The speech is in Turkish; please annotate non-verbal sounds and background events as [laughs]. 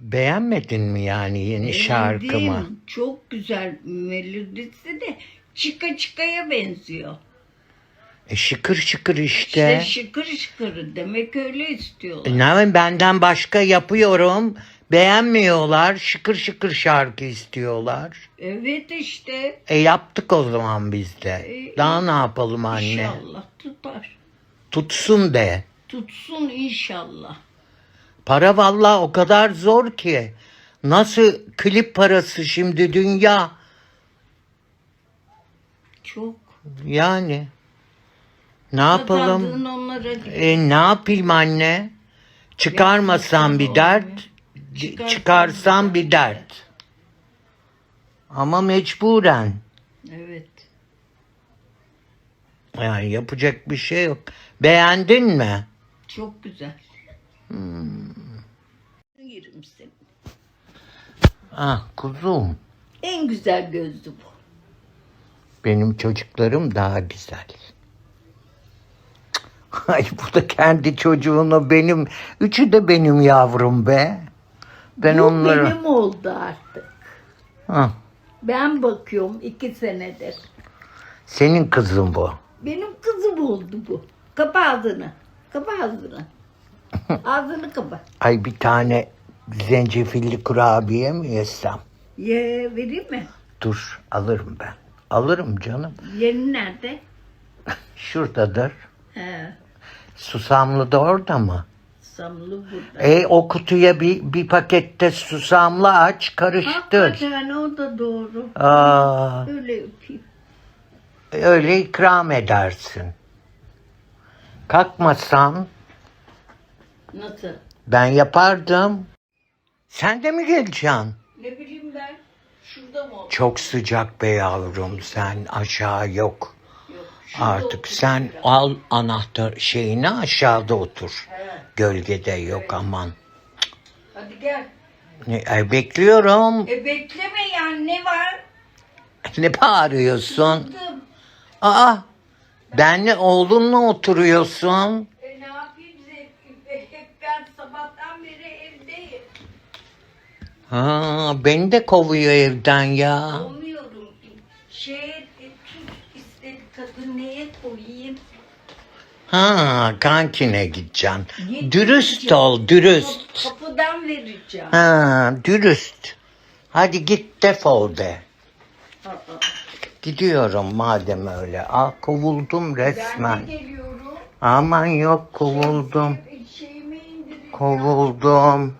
Beğenmedin mi yani yeni şarkımı? Beğendim. Çok güzel melodisi de çıka çıkaya benziyor. E şıkır şıkır İşte işte. şıkır şıkır demek öyle istiyorlar. E, ne benden başka yapıyorum. Beğenmiyorlar. Şıkır şıkır şarkı istiyorlar. Evet işte E yaptık o zaman biz de. E, Daha ne yapalım anne? inşallah tutar. Tutsun de. Tutsun inşallah. Para vallahi o kadar zor ki. Nasıl klip parası şimdi dünya? Çok. Yani. Ne yapalım? Kazandığın onlara E, ne yapayım anne? Çıkarmasam bir dert, çıkarsam bir dert. Ama mecburen. Evet. Yani yapacak bir şey yok. Beğendin mi? Çok güzel. Hmm. Yerim seni. Ah kuzum. En güzel gözlü bu. Benim çocuklarım daha güzel. Ay bu da kendi çocuğunu benim. Üçü de benim yavrum be. Ben bu onları... benim oldu artık. Ah, Ben bakıyorum iki senedir. senin kızın bu. Benim kızım oldu bu. Kapa ağzını. Kapa ağzını. [laughs] ağzını kapa. Ay bir tane zencefilli kurabiye mi yesem? Ye vereyim mi? Dur alırım ben. Alırım canım. Yerin nerede? Şuradadır. He. Susamlı da orada mı? Samlı burada. E o kutuya bir, bir pakette susamlı aç karıştır. Hakikaten o da doğru. Aa, Öyle yapayım. öyle ikram edersin. Kalkmasan Nasıl? ben yapardım. Sen de mi geleceksin? Ne bileyim ben. Şurada mı? Çok sıcak be yavrum sen aşağı yok. Yok. şurada Artık otur sen biraz. al anahtar şeyini aşağıda otur. He. Gölgede yok aman. Hadi gel. Ne, ay, bekliyorum. E bekleme yani ne var? Ne bağırıyorsun? Kızım. Aa, benle oğlunla oturuyorsun. E ne yapayım Zevki? Hep ben sabahtan beri evdeyim. Ha, beni de kovuyor evden ya. Olmuyorum. Şey e, tuz istedi kadın neye koyayım? Ha, kankine gideceksin. Niye Dürüst gideceğim? ol, dürüst. Kap- Kapıdan vereceğim. Ha, dürüst. Hadi git defol de. Aa, Gidiyorum madem öyle. Aa, kovuldum Ben resmen. de geliyorum. Aman yok kovuldum. E, Şeyimi indireceğim. Kovuldum.